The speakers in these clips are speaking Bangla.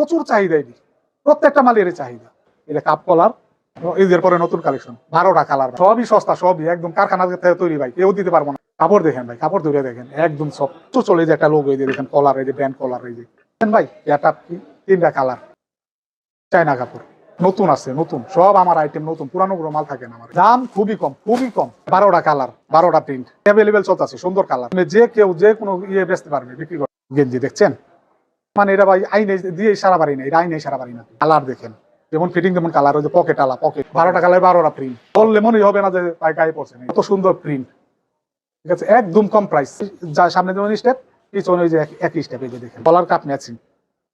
প্রচুর চাহিদা এটি। প্রত্যেকটা মালের চাহিদা। এটা কাপ কলার ঈদের পরে নতুন কালেকশন বারোটা কালার সবই সস্তা, সবই, একদম কারখানা থেকে তৈরি ভাই। কেউ দিতে পারব না। কাপড় দেখেন ভাই, কাপড় ধরে দেখেন, একদম সব তো চলে যে একটা লোক এই যে দেখেন কলার এই যে ব্যান্ড কলার এই যে। দেখেন ভাই, এটা তিনটা কালার চায়না কাপড়। নতুন আছে, নতুন। সব আমার আইটেম নতুন। পুরানো পুরো মাল থাকে আমার। দাম খুবই কম খুবই কম। বারোটা কালার বারোটা প্রিন্ট অ্যাভেলেবেল চলতেছে সুন্দর কালার যে কেউ, যে কোনো ইয়ে বেচতে পারবে, বিক্রি করে গেঞ্জি দেখছেন? মানে এটা ভাই আইনে দিয়ে সারা বাড়ি না এটা আইনে সারা বাড়ি না। কালার দেখেন, যেমন ফিটিং যেমন কালার যে পকেট আলা পকেট বারোটা কালার বারোটা প্রিন্ট বললে মনেই হবে না যে ভাই গায়ে পড়ছে। কত সুন্দর প্রিন্ট ঠিক আছে? একদম কম প্রাইস যা সামনে যেমন স্টেপ পিছনে ওই যে একই স্টেপ এই যে দেখেন। কলার কাপ ম্যাচিং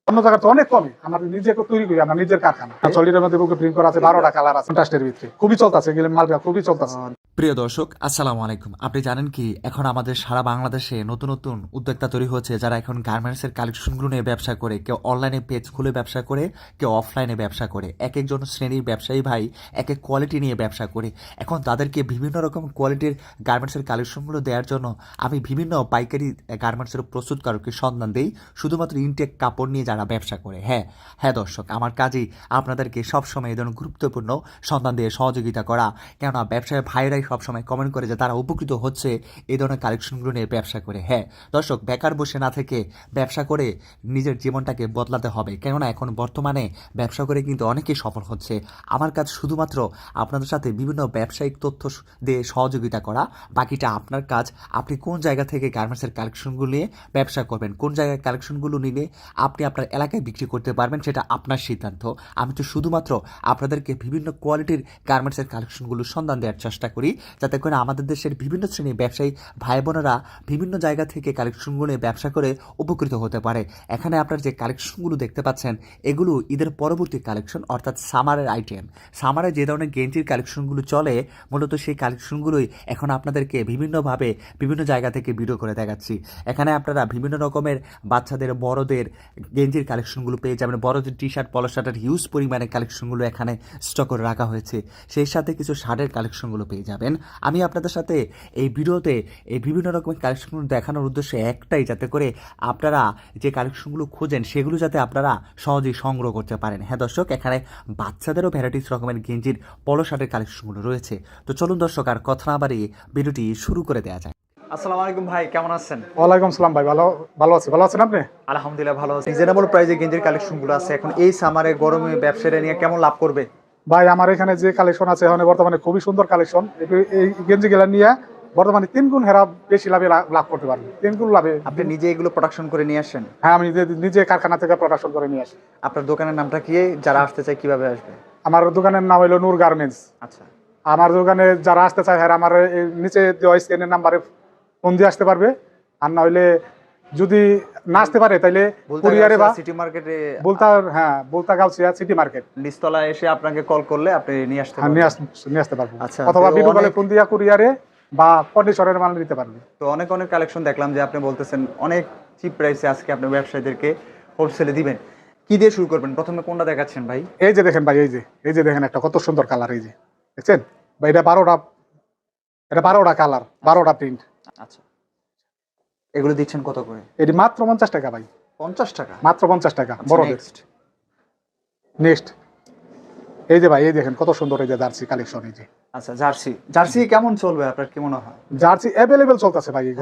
অন্য জায়গায় তো অনেক কমে আমরা নিজে তৈরি করি, আমরা নিজের কারখানা। চলির মধ্যে বুকে প্রিন্ট করা আছে, বারোটা কালার আছে পঞ্চাশের ভিতরে। খুবই চলতেছে গেলে মালটা খুবই চলতেছে। প্রিয় দর্শক, আসসালামু আলাইকুম। আপনি জানেন কি, এখন আমাদের সারা বাংলাদেশে নতুন নতুন উদ্যোক্তা তৈরি হচ্ছে যারা এখন গার্মেন্টসের কালেকশনগুলো নিয়ে ব্যবসা করে, কেউ অনলাইনে পেজ খুলে ব্যবসা করে, কেউ অফলাইনে ব্যবসা করে। এক একজন শ্রেণির ব্যবসায়ী ভাই, এক এক কোয়ালিটি নিয়ে ব্যবসা করে। এখন তাদেরকে বিভিন্ন রকম কোয়ালিটির গার্মেন্টসের কালেকশনগুলো দেওয়ার জন্য আমি বিভিন্ন পাইকারি গার্মেন্টসের প্রস্তুতকারকের সন্ধান দেই। শুধুমাত্র ইনটেক কাপড় নিয়ে যারা ব্যবসা করে। হ্যাঁ হ্যাঁ দর্শক, আমার কাজেই আপনাদেরকে সবসময় এই ধরনের গুরুত্বপূর্ণ সন্ধান দিয়ে সহযোগিতা করা, কেননা ব্যবসায় ভাইরাই সবসময় কমেন্ট করে যে তারা উপকৃত হচ্ছে এই ধরনের কালেকশনগুলো নিয়ে ব্যবসা করে। হ্যাঁ দর্শক, বেকার বসে না থেকে ব্যবসা করে নিজের জীবনটাকে বদলাতে হবে, কেননা এখন বর্তমানে ব্যবসা করে কিন্তু অনেকেই সফল হচ্ছে। আমার কাজ শুধুমাত্র আপনাদের সাথে বিভিন্ন ব্যবসায়িক তথ্য দিয়ে সহযোগিতা করা, বাকিটা আপনার কাজ। আপনি কোন জায়গা থেকে গার্মেন্টসের কালেকশনগুলো নিয়ে ব্যবসা করবেন, কোন জায়গায় কালেকশনগুলো নিলে আপনি আপনার এলাকায় বিক্রি করতে পারবেন, সেটা আপনার সিদ্ধান্ত। আমি তো শুধুমাত্র আপনাদেরকে বিভিন্ন কোয়ালিটির গার্মেন্টসের কালেকশনগুলো সন্ধান দেওয়ার চেষ্টা করি, যাতে করে আমাদের দেশের বিভিন্ন শ্রেণির ব্যবসায়ী ভাই বোনেরা বিভিন্ন জায়গা থেকে কালেকশনগুলো ব্যবসা করে উপকৃত হতে পারে। এখানে আপনার যে কালেকশনগুলো দেখতে পাচ্ছেন, এগুলো ঈদের পরবর্তী কালেকশন, অর্থাৎ সামারের আইটেম। সামারে যে ধরনের গেঞ্জির কালেকশনগুলো চলে, মূলত সেই কালেকশনগুলোই এখন আপনাদেরকে বিভিন্নভাবে বিভিন্ন জায়গা থেকে ভিডিও করে দেখাচ্ছি। এখানে আপনারা বিভিন্ন রকমের বাচ্চাদের, বড়দের গেঞ্জির কালেকশনগুলো পেয়ে যাবেন। বড়দের টি শার্ট পলো শার্টের হিউজ পরিমাণে কালেকশনগুলো এখানে স্টক করে রাখা হয়েছে। সেই সাথে কিছু শার্টের কালেকশনগুলো পেয়ে যাবেন। আমি আপনাদের সাথে এই ভিডিওতে এই বিভিন্ন রকমের কালেকশনগুলো দেখানোর উদ্দেশ্য একটাই, যাতে করে আপনারা যে কালেকশনগুলো খোঁজেন, সেগুলো যাতে আপনারা সহজেই সংগ্রহ করতে পারেন। হ্যাঁ দর্শক, এখানে বাচ্চাদেরও ভ্যারাইটিস রকমের গেঞ্জির পলো শার্টের কালেকশনগুলো রয়েছে। তো চলুন দর্শক, আর কথা না বাড়িয়ে ভিডিওটি শুরু করে দেওয়া যায় আসসালামু আলাইকুম ভাই কেমন আছেন? ওয়ালাইকুম সালাম ভাই ভালো ভালো আছে। ভালো আছেন আপনি? আলহামদুলিল্লাহ ভালো আছি। রিজনেবল প্রাইসে গেঞ্জির কালেকশনগুলো আছে। এখন এই সামারে গরমে ব্যবসাটা নিয়ে কেমন লাভ করবে? ভাই আমার এখানে যে কালেকশন আছে এখন বর্তমানে খুবই সুন্দর কালেকশন এই নিয়ে বর্তমানে তিন গুণ হেরা বেশি লাভে লাভ করতে পারবে। তিন গুণ লাভে। আপনি নিজে এগুলো প্রোডাকশন করে নিয়ে আসেন? হ্যাঁ আমি নিজে- নিজে কারখানা থেকে প্রোডাকশন করে নিয়ে আসি। আপনার দোকানের নামটা কি? যারা আসতে চায় কীভাবে আসবে? আমার দোকানের নাম হলো নূর গার্মেন্টস। আচ্ছা। আমার দোকানে যারা আসতে চায় হ্যাঁ আমার নিচে দেওয়া নাম্বারে ফোন দিয়ে আসতে পারবে। আর না হইলে যদি না আসতে পারে তাইলে কুরিয়ারে বা সিটি মার্কেটে বলতা হ্যাঁ বলতা গাউছিয়া সিটি মার্কেট নিচতলা এসে আপনাকে কল করলে আপনি নিয়ে আসতে হ্যাঁ, পারবেন। নিয়ে নিয়ে আসতে পারবেন আচ্ছা, অথবা ভিডিও কলে ফোন দিয়া কুরিয়ারে বা কন্ডিশনের মাল নিতে পারবে। তো অনেক অনেক কালেকশন দেখলাম যে আপনি বলতেছেন অনেক চিপ প্রাইসে আজকে আপনি ব্যবসায়ীদেরকে হোলসেলে দিবেন। কি দিয়ে শুরু করবেন? প্রথমে কোনটা দেখাচ্ছেন ভাই? এই যে দেখেন ভাই এই যে এই যে দেখেন একটা কত সুন্দর কালার এই যে। দেখছেন? ভাই এটা বারোটা এটা বারোটা কালার বারোটা প্রিন্ট আচ্ছা। এগুলো দিচ্ছেন কত করে? এটি মাত্র পঞ্চাশ টাকা ভাই। পঞ্চাশ টাকা? মাত্র পঞ্চাশ টাকা নেক্সট নেক্সট এই যে ভাই এই দেখেন কত সুন্দর এই যে জার্সি কালেকশন এই যে। আচ্ছা জার্সি। জার্সি কেমন চলবে? আপনার কি মনে হয়? জার্সি অ্যাভেলেবেল চলতেছে ভাই এই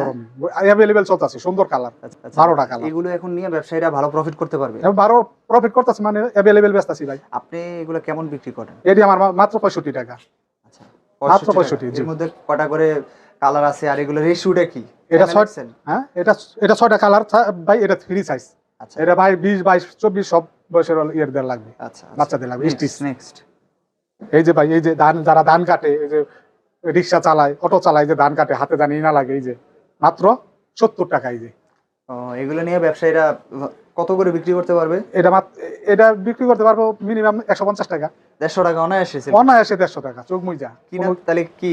অ্যাভেলেবেল চলতেছে সুন্দর কালার আচ্ছা, আচ্ছা। বারোটা কালার এগুলো এখন নিয়ে ব্যবসায়ীরা ভালো প্রফিট করতে পারবে? বারো প্রফিট করতেছে মানে অ্যাভেলেবেল বেচতেছি ভাই। আপনি এগুলো কেমন বিক্রি করেন? এটি আমার মাত্র পঁয়ষট্টি টাকা। আচ্ছা মাত্র 65 65 টাকা। জি। এর মধ্যে কটা করে কালার আছে আর এগুলো রেশিওটা কি? এটা ছয় হ্যাঁ? এটা এটা ছয়টা কালার ভাই এটা থ্রি সাইজ আচ্ছা। এটা ভাই বিশ বাইশ চব্বিশ সব বয়সের ইয়ের দেওয়ার লাগবে। আচ্ছা বাচ্চাদের লাগবে নেক্সট এই যে ভাই এই যে ধান যারা ধান কাটে এই যে রিক্সা চালায় অটো চালায় যে ধান কাটে হাতে ধান না লাগে এই যে। মাত্র সত্তর টাকা এই যে। এগুলো নিয়ে ব্যবসায়ীরা কত করে বিক্রি করতে পারবে? এটা এটা বিক্রি করতে পারব মিনিমাম একশো পঞ্চাশ টাকা। দেড়শো টাকা অনায়াসে অনায়াসে দেড়শো টাকা চোখ মুইজা। কিনা তাহলে কি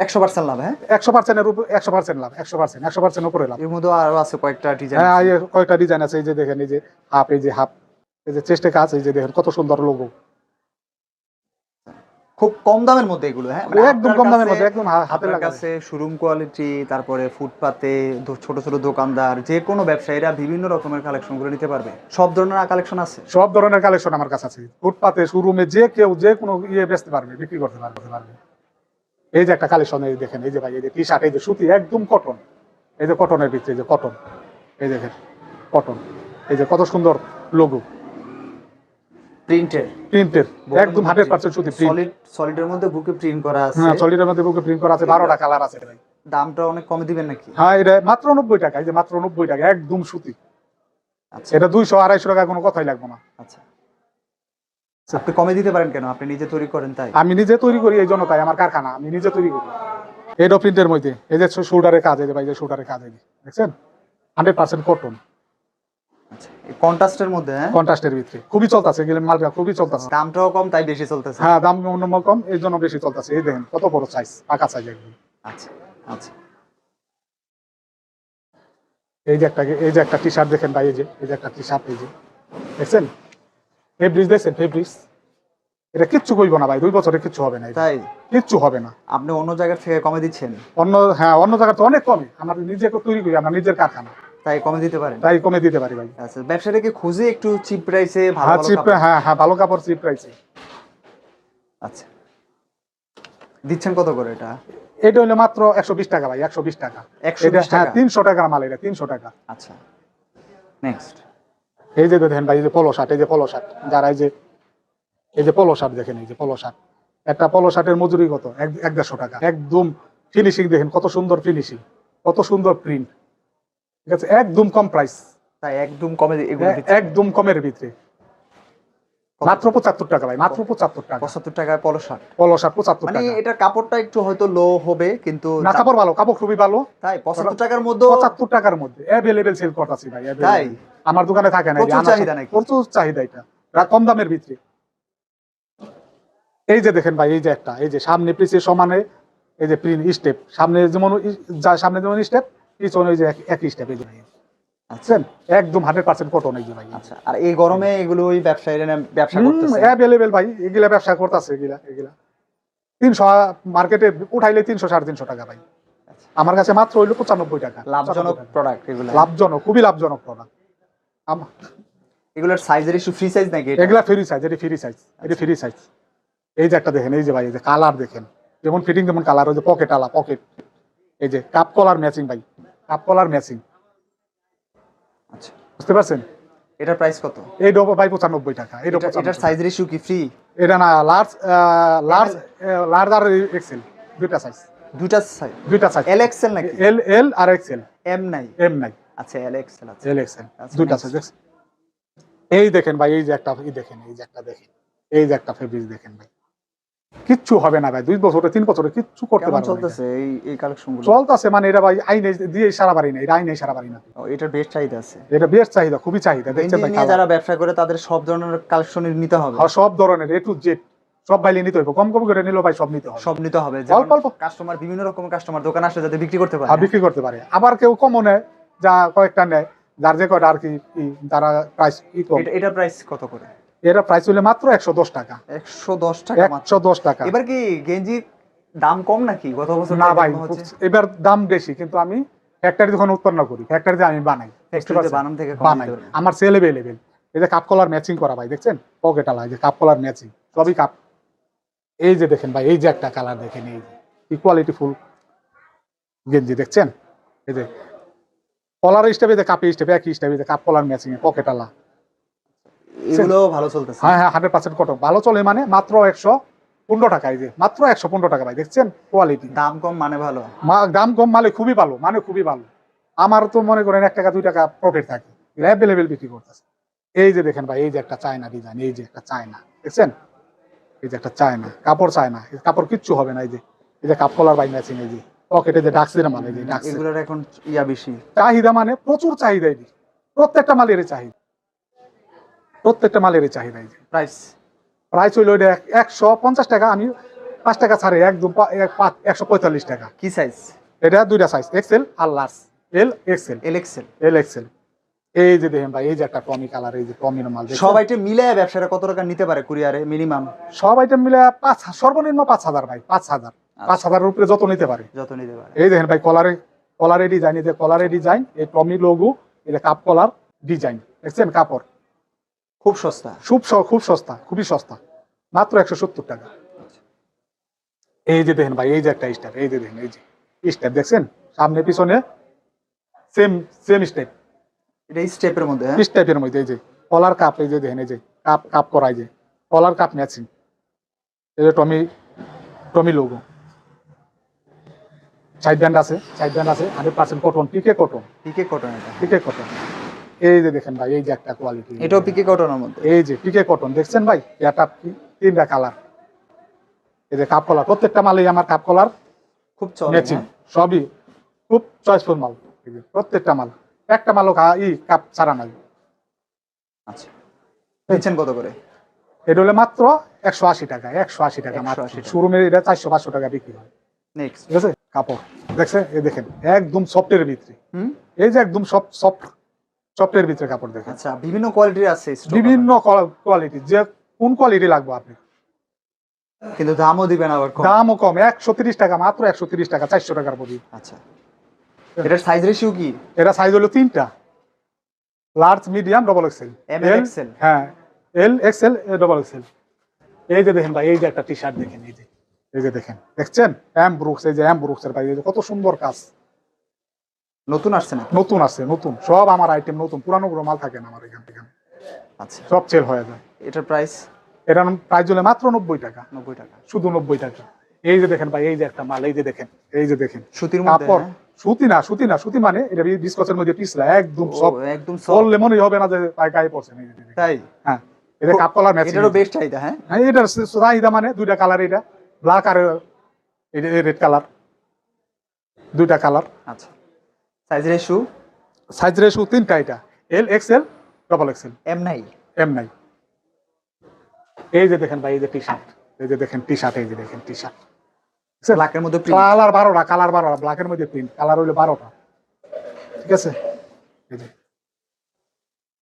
একশো পার্সেন্ট লাভ হ্যাঁ? একশো পার্সেন্টের উপর একশো পার্সেন্ট লাভ একশো পার্সেন্ট একশো পার্সেন্ট উপরে লাভ। এর মধ্যে আরও আছে কয়েকটা ডিজাইন হ্যাঁ কয়েকটা ডিজাইন আছে এই যে দেখেন এই যে হাফ এই যে হাফ এই যে চেস্টে কাজ এই যে দেখেন কত সুন্দর লোগো খুব কম দামের মধ্যে এগুলো হ্যাঁ? মানে একদম কম দামের মধ্যে একদম হাতে কাছে শোরুম কোয়ালিটি তারপরে ফুটপাতে ছোট ছোট দোকানদার যে কোনো ব্যবসায়ীরা বিভিন্ন রকমের কালেকশনগুলো নিতে পারবে। সব ধরনের কালেকশন আছে? সব ধরনের কালেকশন আমার কাছে আছে। ফুটপাতে শোরুমে যে কেউ যে কোনো ইয়ে বেচতে পারবে বিক্রি করতে পারবে। এই যে একটা কালেকশন এই দেখেন এই যে ভাই এই যে টি শার্ট এই যে সুতি একদম কটন এই যে কটনের ভিতরে এই যে কটন এই দেখেন কটন এই যে কত সুন্দর লোগো প্রিন্টের প্রিন্টের একদম হান্ড্রেড পার্সেন্ট সুতি প্রিন্ট সলিড সলিডের মধ্যে বুকে প্রিন্ট করা আছে। হ্যাঁ চল্লিশের মধ্যে বুকে প্রিন্ট করা আছে বারোটা কালার আছে ভাই। দামটা অনেক কমে দিবেন নাকি? হ্যাঁ এটা মাত্র নব্বই টাকা এই যে মাত্র নব্বই টাকা একদম সুতি। আচ্ছা। এটা দুইশো আড়াইশো টাকা কোনো কথাই লাগবে না। আচ্ছা। আপনি কমে দিতে পারেন কেন? আপনি নিজে তৈরি করেন তাই? আমি নিজে তৈরি করি এই জন্য তাই আমার কারখানা আমি নিজে তৈরি করি। এডো প্রিন্টের মধ্যে এই যে শোল্ডারের কাজ এই যে শোল্ডারের কাজ এই দেখছেন? হান্ড্রেড পার্সেন্ট কটন কন্ট্রাস্টের মধ্যে হ্যাঁ? কন্ট্রাস্টের ভিতরে। খুবই চলতেছে গেলে মালটা খুবই চলতেছে। দামটাও কম তাই বেশি চলতেছে। হ্যাঁ দাম অন্য কম এই জন্য বেশি চলতেছে। এই দেখেন কত বড় সাইজ পাকা সাইজ একদম। আচ্ছা আচ্ছা। এই যে একটা এই যে একটা টি শার্ট দেখেন ভাই এই যে এই যে একটা টি শার্ট এই যে দেখছেন? ফেব্রিজ দেখছেন ফেব্রিজ এটা কিচ্ছু কইব না ভাই দুই বছরে কিচ্ছু হবে না তাই? কিচ্ছু হবে না। আপনি অন্য জায়গা থেকে কমে দিচ্ছেন? অন্য হ্যাঁ অন্য জায়গায় তো অনেক কমে। আমরা নিজে তৈরি করি আমরা নিজের কারখানা। তাই কমে দিতে পারেন? তাই কমে দিতে পারি ভাই। আচ্ছা ব্যবসাটাকে খুঁজে একটু চিপ প্রাইসে ভালো হ্যাঁ চিপ হ্যাঁ হ্যাঁ ভালো কাপড় চিপ প্রাইসে আচ্ছা। দিচ্ছেন কত করে এটা? এটা হলো মাত্র একশো বিশ টাকা ভাই একশো বিশ টাকা। 120 এটা হ্যাঁ টাকা? তিনশো টাকার মাল এটা তিনশো টাকা। আচ্ছা। নেক্সট এই যে দেখেন ভাই এই যে পলো শার্ট এই যে পলো শার্ট যারা এই যে এই যে পলো শার্ট দেখেন এই যে পলো শার্ট একটা পলো শার্টের মজুরি কত? এক দেড়শো টাকা। একদম ফিনিশিং দেখেন কত সুন্দর ফিনিশিং কত সুন্দর প্রিন্ট ঠিক আছে? একদম কম প্রাইস তাই একদম কমে দিচ্ছেন একদম কমের ভিতরে। মাত্র পঁচাত্তর টাকা ভাই মাত্র পঁচাত্তর টাকা। পঁচাত্তর টাকায় পলো শার্ট পলো শার্ট পঁচাত্তর মানে কাপড়টা একটু হয়তো লো হবে কিন্তু না কাপড় ভালো কাপড় খুবই ভালো। তাই পঁচাত্তর টাকার মধ্যে পঁচাত্তর টাকার মধ্যে। অ্যাভেলেবেল সেল করতেছি ভাই তাই? আমার দোকানে থাকে না প্রচুর চাহিদা নাকি? প্রচুর চাহিদা এটা। কম দামের ভিতরে। এই যে দেখেন ভাই এই যে একটা এই যে সামনে পিছিয়ে সমানে এই যে প্রিন্ট স্টেপ। সামনে যেমন যা সামনে যেমন স্টেপ পিছনে ওই যে এক- একই স্টেপ এই যে আচ্ছা। একদম হান্ড্রেড পার্সেন্ট কটন এই যে ভাই। আচ্ছা আর এই গরমে এগুলো ওই ব্যবসায়ীরা ব্যবসা করতেছে? অ্যাভেলেবেল ভাই এগুলা ব্যবসা করতেছে এগুলা এগুলা। তিনশো মার্কেটে উঠাইলে তিনশো সাড়ে তিনশো টাকা ভাই। আচ্ছা। আমার কাছে মাত্র হইল পঁচানব্বই টাকা। লাভজনক প্রোডাক্ট এগুলো। লাভজনক খুবই লাভজনক প্রোডাক্ট এগুলোর সাইজের একটু ফ্রি সাইজ নাকি? এগুলা ফ্রি সাইজ এটি ফ্রি সাইজ এটি ফ্রি সাইজ এই যে একটা দেখেন এই যে ভাই এই যে কালার দেখেন। যেমন ফিটিং যেমন কালার ওই যে পকেট আলা পকেট এই যে কাপ কলার ম্যাচিং ভাই কাপ কলার ম্যাচিং আচ্ছা। বুঝতে পারছেন? এটার প্রাইস কত? এই ডবো ভাই পঁচানব্বই টাকা এই এটার সাইজ রেশিও কি ফ্রি এটা না লার্জ লার্জ লার্জ আর এক্সেল দুইটা সাইজ দুটা সাইজ দুইটা সাইজ এল এক্সেল নাকি? এল এল আর এক্সেল এম নাই। এম নাই। আচ্ছা এল এক্সেল আছে। এল এক্সেল দুইটা এই দেখেন ভাই এই যে একটা এই দেখেন এই যে একটা দেখেন। এই যে একটা ফেব্রিক দেখেন ভাই। কিচ্ছু হবে না ভাই দুই বছরে তিন বছরে কিচ্ছু করতে পারবে চলতেছে এই এই কালেকশনগুলো? চলতেছে মানে এটা ভাই আইনে দিয়ে সারা বাড়ি না এটা আইনে সারা বাড়ি না। এটার বেশ চাহিদা আছে। এটা বেশ চাহিদা খুবই চাহিদা দেখছেন ভাই যারা ব্যবসা করে তাদের সব ধরনের কালেকশন নিতে হবে। সব ধরনের এ টু জেড সব বাইলে নিতে হবে কম কম করে নিলেও ভাই সব নিতে হবে। সব নিতে হবে অল্প অল্প। কাস্টমার বিভিন্ন রকমের কাস্টমার দোকান আসলে যাতে বিক্রি করতে পারে। বিক্রি করতে পারে। আবার কেউ কমও নেয় যা কয়েকটা নেয় যার যে কয়টা আর কি তারা প্রাইস এটা এটা প্রাইস কত করে? এরা প্রাইস হলে মাত্র একশো দশ টাকা। একশো দশ টাকা একশো দশ টাকা। এবার কি গেঞ্জি দাম কম নাকি? গত বছর না ভাই এবার দাম বেশি কিন্তু আমি ফ্যাক্টরি যখন উৎপন্ন করি ফ্যাক্টরিতে আমি বানাই? বানান থেকে বানাই। আমার সেল এভেলেবেল এই যে কাপ কলার ম্যাচিং করা ভাই দেখছেন? পকেট আলা যে কাপ কলার ম্যাচিং সবই কাপ এই যে দেখেন ভাই এই যে একটা কালার দেখেন এই যে। ইকুয়ালিটি ফুল গেঞ্জি দেখছেন? এই যে কলার স্টেপে কাপে স্টেপে একই স্টেপে কাপ কলার ম্যাচিং পকেট আলা। এগুলো ভালো চলতেছে। হ্যাঁ হ্যাঁ হান্ড্রেড পার্সেন্ট কটন ভালো চলে মানে মাত্র একশো পনেরো টাকা এই যে মাত্র একশো পনেরো টাকা ভাই দেখছেন? কোয়ালিটি দাম কম মানে ভালো। মা- দাম কম মালে খুবই ভালো মানে খুবই ভালো। আমার তো মনে করেন এক টাকা দুই টাকা প্রফিট থাকে। অ্যাভেলেবেল বিক্রি করতেছে। এই যে দেখেন ভাই এই যে একটা চায়না ডিজাইন এই যে একটা চায়না দেখছেন? এই যে একটা চায়না কাপড় চায়না কাপড় কিচ্ছু হবে না এই যে। এই যে কাপ কলার বাই ম্যাচিং এই যে। পকেটে যে ডাকসের মানে এই যে ডাকসের এগুলোর এখন ইয়া বেশি। চাহিদা মানে প্রচুর চাহিদা এটি। প্রত্যেকটা মালের চাহিদা। প্রত্যেকটা মালের চাহিদা এই প্রাইস প্রাইস হইল এটা এক- একশো পঞ্চাশ টাকা আমি পাঁচ টাকা ছাড়ে একদম একশো পঁয়তাল্লিশ টাকা। কি সাইজ এটা দুইটা সাইজ এক্সেল আর large L XL L XL L XL এই যে দেখেন ভাই এই যে একটা টমি কালার এই যে টমির মাল? সব আইটেম মিলে ব্যবসাটা কত টাকা নিতে পারে কুরিয়ারে মিনিমাম? সব আইটেম মিলে পাঁচ সর্বনিম্ন পাঁচ হাজার ভাই পাঁচ হাজার। পাঁচ হাজারের উপরে যত নিতে পারে। যত নিতে পারে। এই দেখেন ভাই কলারে কলারে ডিজাইন এই যে কলারে ডিজাইন এই টমি লোগো এই যে কাপ কলার ডিজাইন দেখছেন? কাপড়। খুব সস্তা। খুব খুব সস্তা খুবই সস্তা। মাত্র একশো সত্তর টাকা। এই যে দেখেন ভাই এই যে একটা স্টেপ এই যে দেখেন এই যে স্টেপ দেখছেন? সামনে পিছনে সেম সেম স্টেপ এটা স্টেপের মধ্যে হ্যাঁ? স্টেপের মধ্যে এই যে কলার কাপ এই যে দেখেন এই যে কাপ কাপ করাই যে কলার কাপ ম্যাচিং। এই যে Tommy Tommy logo side band আছে সাইড ব্যান্ড আছে hundred percent cotton PK cotton PK cotton এটা। পিকে কটন এই যে দেখেন ভাই এই যে একটা কোয়ালিটি এটাও পিকে কটনের মধ্যে। এই যে পিকে কটন দেখছেন ভাই? এটা তিনটা কালার এই যে কাপ কলার প্রত্যেকটা মালেই আমার কাপ কলার খুব ম্যাচিং হ্যাঁ? সবই খুব চয়েসফুল মাল। প্রত্যেকটা মাল। একটা মালও ই কাপ ছাড়া নাই। আচ্ছা। কত করে? এটা হলে মাত্র একশো আশি টাকা একশো আশি টাকা মাত্র। শোরুমে এটা চারশো পাঁচশো টাকা বিক্রি হয়। নেক্সট ঠিক আছে? কাপড়। দেখছেন? এই দেখেন একদম সফটের ভিতরে। হুম? এই যে একদম সফট সফট সফটের ভিতরে কাপড় দেখেন। আচ্ছা বিভিন্ন কোয়ালিটির আছে বিভিন্ন কোয়ালিটি যে কোন কোয়ালিটি লাগবে আপনি কিন্তু দামও দিবেন আবার দামও কম একশো তিরিশ টাকা মাত্র একশো তিরিশ টাকা চারশো টাকার পরি আচ্ছা। এটার সাইজ রেশিও কি? এটা সাইজ হলো তিনটা। Large medium double XL M, L, XL? হ্যাঁ এল এক্সেল ডবল এক্সেল এই যে দেখেন ভাই এই যে একটা টি শার্ট দেখেন এই যে এই যে দেখেন। দেখছেন? এম ব্রুকস এই যে এম ব্রুকস এর ভাই এই যে কত সুন্দর কাজ। নতুন আসছে না নতুন আছে নতুন। সব আমার আইটেম নতুন পুরানো পুরো মাল থাকে না আমার এখান থেকে। আচ্ছা। সব সেল হয়ে যায়। এটার প্রাইস এটার প্রাইস হলে মাত্র নব্বই টাকা। নব্বই টাকা। শুধু নব্বই টাকা। এই যে দেখেন ভাই এই যে একটা মাল এই যে দেখেন এই যে দেখেন। সুতির কাপড় হ্যাঁ? সুতি না সুতি না সুতি মানে এটা বিস্কচের মধ্যে পিছলা একদম সব একদম বললে মনেই হবে না যে পায়ে গায়ে পড়ছে। তাই? হ্যাঁ এটা কাপ কলার ম্যাচিং এটারও বেস্ট চাহিদা হ্যাঁ? হ্যাঁ এটার চাহিদা মানে দুইটা কালার এটা ব্ল্যাক আর এটা রেড কালার দুইটা কালার আচ্ছা। সাইজ রেশিও সাইজ রেশু তিনটা এটা। L XL double XL M নাই? এম নাই। এই যে দেখেন ভাই এই যে টি শার্ট এই যে দেখেন টি শার্ট এই যে দেখেন টি শার্ট ব্ল্যাকের মধ্যে কালার বারোটা কালার বারোটা ব্ল্যাকের মধ্যে প্রিন্ট কালার হইল বারোটা। ঠিক আছে?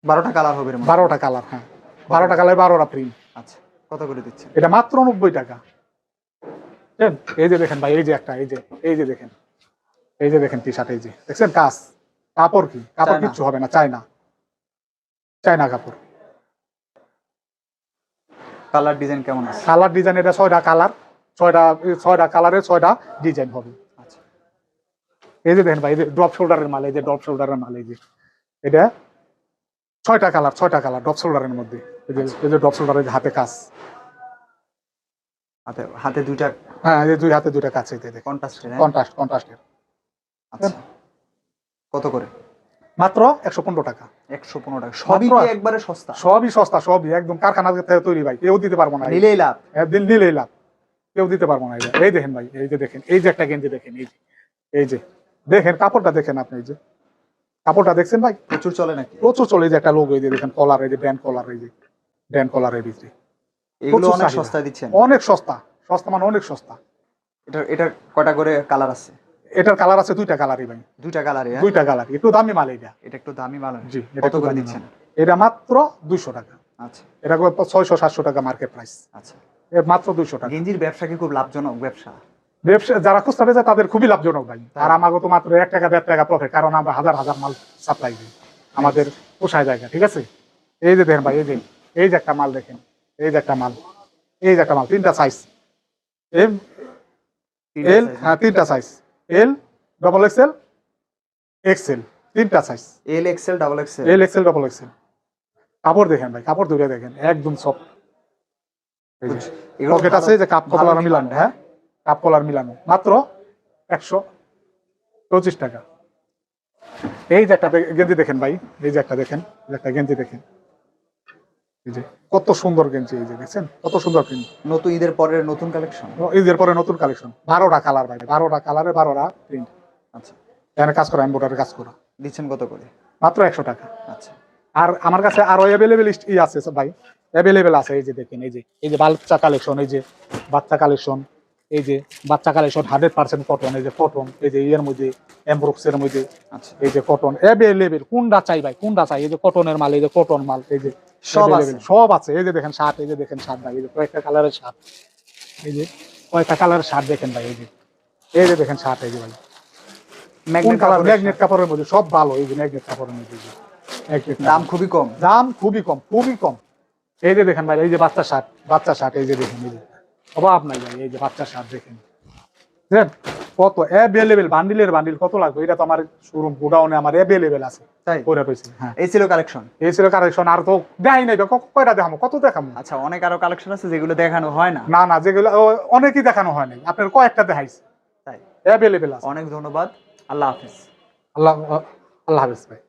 বারোটা কালার হবে বারোটা কালার হ্যাঁ। বারোটা কালার বারোটা প্রিন্ট আচ্ছা কত করে দিচ্ছেন? এটা মাত্র নব্বই টাকা। এই যে দেখেন ভাই এই যে একটা এই যে এই যে দেখেন। এই যে দেখেন টি শার্ট এই যে। দেখছেন কাজ? কাপড় কি? কাপড় কিচ্ছু হবে না চাই না চায়না কাপড়। কালার ডিজাইন কেমন আছে? কালার ডিজাইন এটা ছয়টা কালার ছয়টা ছয়টা কালারের ছয়টা ডিজাইন হবে। আচ্ছা। এই যে দেখেন ভাই এই যে ড্রপ শোল্ডারের মাল এই যে ড্রপ শোল্ডারের মাল এই যে। এটা ছয়টা কালার ছয়টা কালার ড্রপ শোল্ডারের মধ্যে। এই যে এই যে ড্রপ শোল্ডারের হাতে কাজ। হাতে হাতে দুইটা হ্যাঁ এই দুই হাতে দুইটা কাজ এই কন্ট্রাস্টের কন্ট্রাস্ট কন্ট্রাস্টের আচ্ছা। কত করে? মাত্র একশো পনেরো টাকা। একশো পনেরো টাকা। সবই একবারে সস্তা? সবই সস্তা সবই। একদম কারখানা থেকে তৈরি ভাই কেউ দিতে পারব না। নিলেই লাভ। দিন নিলেই লাভ। কেউ দিতে পারব না এই দেখেন ভাই এই যে দেখেন এই যে একটা গেঞ্জি দেখেন এই যে এই যে দেখেন কাপড়টা দেখেন আপনি এই যে কাপড়টা দেখছেন ভাই? প্রচুর চলে নাকি? প্রচুর চলে যে একটা লোক এই যে দেখেন কলার এই যে ব্যান্ড কলার এই যে ব্যান্ড ভিতরে। এগুলো প্রচুর অনেক চাহিদা। দিচ্ছেন। অনেক সস্তা সস্তা মানে অনেক সস্তা। এটা এটা কয়টা করে কালার আছে? এটার কালার আছে দুইটা কালারই ভাই। দুইটা কালারে দুইটা কালার একটু দামি মাল এটা এটা একটু দামি মাল জি এটা কত করে দিচ্ছেন? এটা মাত্র দুইশো টাকা। আচ্ছা। এটা ছয়শো সাতশো টাকা মার্কেট প্রাইস আচ্ছা। মাত্র দুইশো টাকা। গেঞ্জির ব্যবসা কি খুব লাভজনক ব্যবসা। ব্যবসা যারা খুচরা বেচে তাদের খুবই লাভজনক ভাই। আর আমাকে তো মাত্র এক টাকা দেড় টাকা প্রফিট কারণ আমরা হাজার হাজার মাল সাপ্লাই দিই। আমাদের পোষায় জায়গা ঠিক আছে? এই যে দেখেন ভাই এই যে এই যে একটা মাল দেখেন এই যে একটা মাল এই যে একটা মাল তিনটা সাইজ এম এল হ্যাঁ তিনটা size L double XL XL তিনটা size L XL double XL L XL double XL কাপড় দেখেন ভাই কাপড় ধরে দেখেন একদম সফট পকেট আছে যে কাপ কলার মিলানো হ্যাঁ? কাপ কলার মিলানো। মাত্র একশো পঁচিশ টাকা। এই যে একটা গেঞ্জি দেখেন ভাই এই যে একটা দেখেন একটা গেঞ্জি দেখেন। এই যে কত সুন্দর গেঞ্জি এই যে দেখছেন? কত সুন্দর প্রিন্ট নতুন ঈদের পরের নতুন কালেকশন ঈদের পরে নতুন কালেকশন বারোটা কালার ভাই বারোটা কালারে বারোটা প্রিন্ট আচ্ছা। এখানে কাজ করা এম্বোটারে কাজ করা। দিচ্ছেন কত করে? মাত্র একশো টাকা। আচ্ছা। আর আমার কাছে আরও অ্যাভেলেবেল ই আছে ভাই। অ্যাভেলেবেল আছে এই যে দেখেন এই যে এই যে বাচ্চা কালেকশন এই যে বাচ্চা কালেকশন এই যে বাচ্চা কালেকশন হান্ড্রেড পার্সেন্ট কটন এই যে কটন এই যে ইয়ের মধ্যে এমব্রক্সের মধ্যে আচ্ছা এই যে কটন অ্যাভেলেবেল কোনটা চাই ভাই কোনটা চাই এই যে কটনের মাল এই যে কটন মাল এই যে সব আছে। সব আছে এই যে দেখেন শার্ট এই যে দেখেন শার্ট ভাই এই যে কয়েকটা কালারের শার্ট এই যে কয়েকটা কালারের শার্ট দেখেন ভাই এই যে এই যে দেখেন শার্ট এই যে ভাই ম্যাগনেট কালার কাপড়ের ম্যাগনেট কাপড়ের মধ্যে সব ভালো এই যে ম্যাগনেট কাপড়ের মধ্যে দাম খুবই কম দাম খুবই কম খুবই কম এই যে দেখেন ভাই এই যে বাচ্চা শার্ট বাচ্চা শার্ট এই যে দেখেন এই যে। অভাব নাই ভাই এই যে বাচ্চা শার্ট দেখেন। বুঝলেন কত অ্যাভেলেবেল বান্ডিলের বান্ডিল কত লাগবে? এটা তো আমার শোরুম গোডাউনে আমার অ্যাভেলেবেল আছে। তাই? করে রয়েছে হ্যাঁ। এই ছিল কালেকশন এই ছিল কালেকশন আর তো দেখাই নাই কয়টা কত আচ্ছা অনেক আরও কালেকশন আছে যেগুলো দেখানো হয় না। না না যেগুলো অনেকই দেখানো হয় নাই। আপনার কয়েকটা দেখাইছে। তাই। অ্যাভেলেবেল আছে। অনেক ধন্যবাদ। আল্লাহ হাফিজ। আল্লাহ আল্লাহ হাফেজ ভাই।